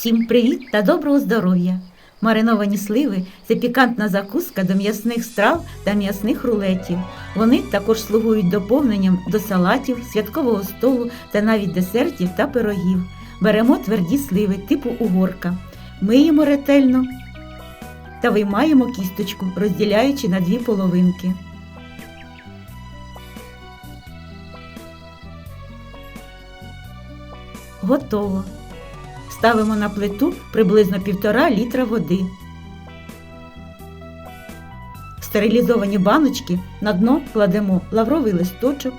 Всім привіт та доброго здоров'я! Мариновані сливи це пікантна закуска до м'ясних страв та м'ясних рулетів. Вони також слугують доповненням до салатів, святкового столу та навіть десертів та пирогів. Беремо тверді сливи типу угорка, миємо ретельно та виймаємо кісточку, розділяючи на дві половинки. Готово. Ставимо на плиту приблизно півтора літра води. В стерилізовані баночки на дно кладемо лавровий листочок,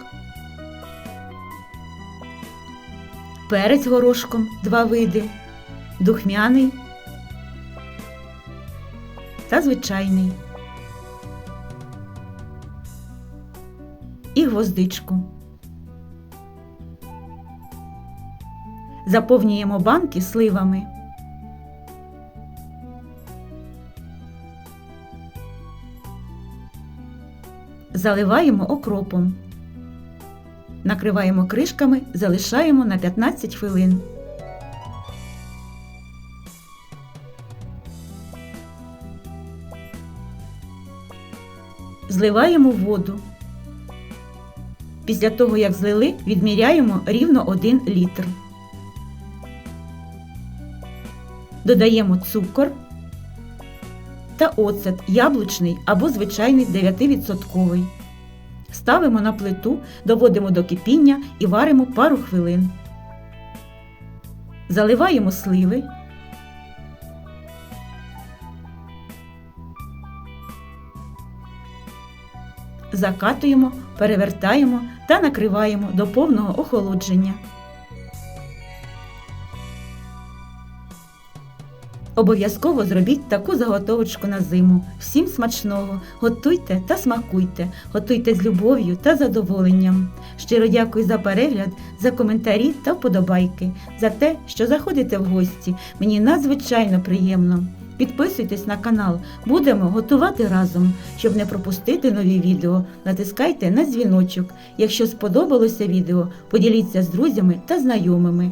перець горошком два види, духмяний та звичайний. І гвоздичку. Заповнюємо банки сливами. Заливаємо окропом. Накриваємо кришками, залишаємо на 15 хвилин. Зливаємо воду. Після того, як злили, відміряємо рівно 1 літр. Додаємо цукор та оцет яблучний або звичайний 9%. Ставимо на плиту, доводимо до кипіння і варимо пару хвилин. Заливаємо сливи. Закатуємо, перевертаємо та накриваємо до повного охолодження. Обов'язково зробіть таку заготовочку на зиму. Всім смачного! Готуйте та смакуйте, готуйте з любов'ю та задоволенням. Щиро дякую за перегляд, за коментарі та вподобайки, за те, що заходите в гості. Мені надзвичайно приємно. Підписуйтесь на канал, будемо готувати разом. Щоб не пропустити нові відео, натискайте на дзвіночок. Якщо сподобалося відео, поділіться з друзями та знайомими.